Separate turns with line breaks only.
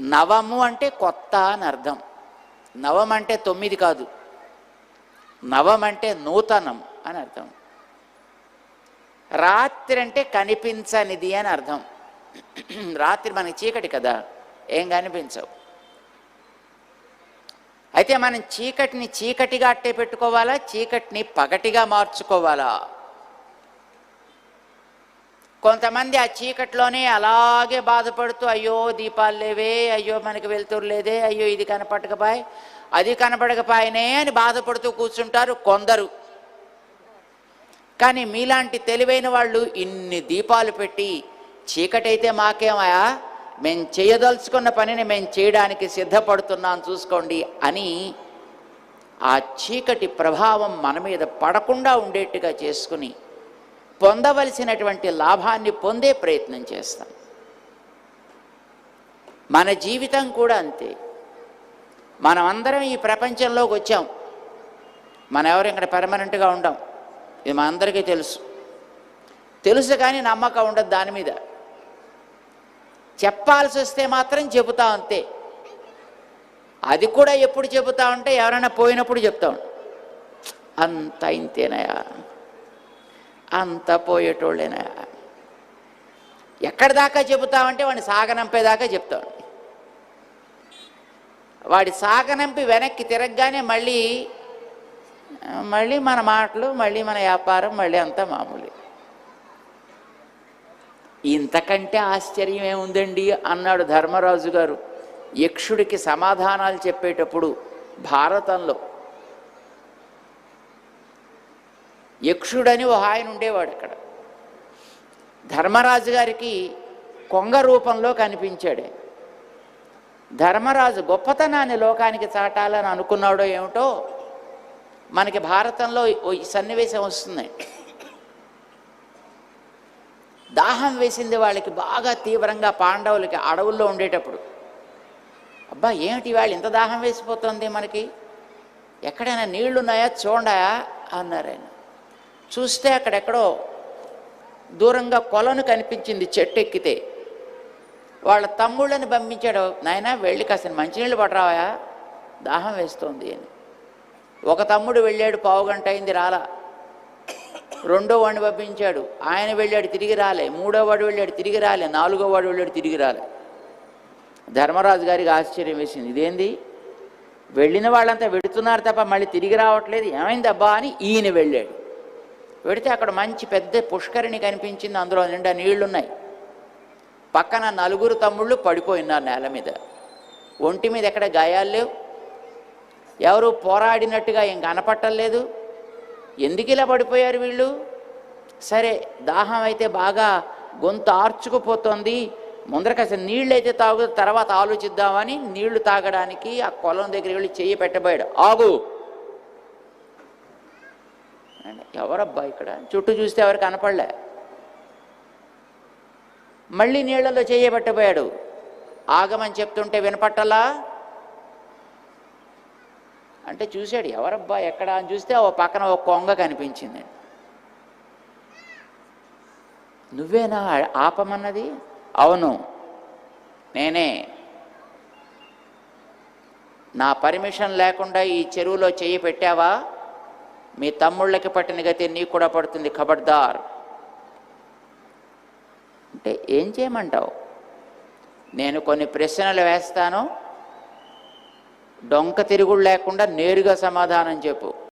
నవము అంటే కొత్త అని అర్థం. నవం అంటే తొమ్మిది కాదు. నవం అంటే నూతనం అని అర్థం. రాత్రి అంటే కనిపించనిది అని అర్థం. రాత్రి మనకి చీకటి కదా ఏం కనిపించవు. అయితే మనం చీకటిని చీకటిగా అట్టే పెట్టుకోవాలా చీకటిని పగటిగా మార్చుకోవాలా? కొంతమంది ఆ చీకట్లోనే అలాగే బాధపడుతూ అయ్యో దీపాలు లేవే అయ్యో మనకి వెళ్తురు లేదే అయ్యో ఇది కనపడకపాయ్ అది కనపడకపాయనే అని బాధపడుతూ కూర్చుంటారు కొందరు. కానీ మీలాంటి తెలివైన వాళ్ళు ఇన్ని దీపాలు పెట్టి చీకటైతే మాకేమయా మేము చేయదలుచుకున్న పనిని మేము చేయడానికి సిద్ధపడుతున్నాం చూసుకోండి అని ఆ చీకటి ప్రభావం మన మీద పడకుండా ఉండేట్టుగా చేసుకుని పొందవలసినటువంటి లాభాన్ని పొందే ప్రయత్నం చేస్తాం. మన జీవితం కూడా అంతే. మనం అందరం ఈ ప్రపంచంలోకి వచ్చాం. మనం ఎవరు ఇక్కడ పర్మనెంట్గా ఉండం? ఇది మనందరికీ తెలుసు. తెలుసు కానీ నమ్మకం ఉండదు దాని మీద. చెప్పాల్సి వస్తే మాత్రం చెబుతా అంతే. అది కూడా ఎప్పుడు చెబుతా ఉంటే ఎవరైనా పోయినప్పుడు చెప్తాం. అంత ఇంతేనయా అంత పోయేటోళ్ళేనా? ఎక్కడి దాకా చెబుతామంటే వాడిని సాగనంపేదాకా చెప్తాం. వాడి సాగనంపి వెనక్కి తిరగగానే మళ్ళీ మళ్ళీ మన మాటలు మళ్ళీ మన వ్యాపారం మళ్ళీ అంతా మామూలు. ఇంతకంటే ఆశ్చర్యం ఏముందండి అన్నాడు ధర్మరాజు గారు. యక్షుడికి సమాధానాలు చెప్పేటప్పుడు భారతంలో యక్షుడని ఒక ఆయన ఉండేవాడు అక్కడ ధర్మరాజు గారికి కొంగ రూపంలో కనిపించాడు. ధర్మరాజు గొప్పతనాన్ని లోకానికి చాటాలని అనుకున్నాడో ఏమిటో మనకి భారతంలో ఓ ఈ సన్నివేశం వస్తుంది. దాహం వేసింది వాళ్ళకి బాగా తీవ్రంగా పాండవులకి అడవుల్లో ఉండేటప్పుడు. అబ్బా ఏమిటి వాళ్ళు ఇంత దాహం వేసిపోతుంది మనకి? ఎక్కడైనా నీళ్ళున్నాయా? చూడాయా అన్నారు ఆయన చూస్తే అక్కడెక్కడో దూరంగా కొలను కనిపించింది చెట్టు ఎక్కితే వాళ్ళ తమ్ముళ్ళని పంపించాడు నాయన వెళ్ళి కాసిన మంచినీళ్ళు పడరావా దాహం వేస్తోంది అని. ఒక తమ్ముడు వెళ్ళాడు పావు గంట అయింది రాలా. రెండో వాడిని పంపించాడు ఆయన వెళ్ళాడు తిరిగి రాలే. మూడో వాడు వెళ్ళాడు తిరిగి రాలే. నాలుగో వాడు వెళ్ళాడు తిరిగి రాలే. ధర్మరాజు గారికి ఆశ్చర్యం వేసింది ఇదేంది? వెళ్ళిన వాళ్ళంతా వెడుతున్నారు తప్ప మళ్ళీ తిరిగి రావట్లేదు. ఏమైందబ్బా అని ఈయన వెళ్ళాడు. వెడితే అక్కడ మంచి పెద్ద పుష్కరిణి కనిపించింది. అందులో నిండా నీళ్ళున్నాయి. పక్కన నలుగురు తమ్ముళ్ళు పడిపోయినారు నేల మీద. ఒంటి మీద ఎక్కడ గాయాలు లేవు. ఎవరు పోరాడినట్టుగా ఏం కనపట్టలేదు ఎందుకు ఇలా పడిపోయారు వీళ్ళు? సరే దాహం అయితే బాగా గొంతు ఆర్చుకుపోతుంది. ముందర అసలు నీళ్ళు అయితే తాగు తర్వాత ఆలోచిద్దామని నీళ్ళు తాగడానికి ఆ కొలం దగ్గరికి వెళ్ళి చెయ్యి పెట్టబోయాడు. ఆగు! ఎవరబ్బా ఇక్కడ? చుట్టూ చూస్తే ఎవరు కనపడలే. మళ్ళీ నీళ్ళలో చేయబట్టబోయాడు. ఆగమని చెప్తుంటే వినపట్టలా? అంటే చూశాడు ఎవరబ్బా ఎక్కడ అని చూస్తే ఓ పక్కన ఒక కొంగ కనిపించింది. నువ్వేనా ఆపమన్నది? అవును నేనే. నా పర్మిషన్ లేకుండా ఈ చెరువులో చేయి పెట్టావా? మీ తమ్ముళ్ళకి పట్టిన గతి నీకు కూడా పడుతుంది ఖబర్దార్. అంటే ఏం చేయమంటావు? నేను కొన్ని ప్రశ్నలు వేస్తాను డొంక తిరుగుడు లేకుండా నేరుగా సమాధానం చెప్పు.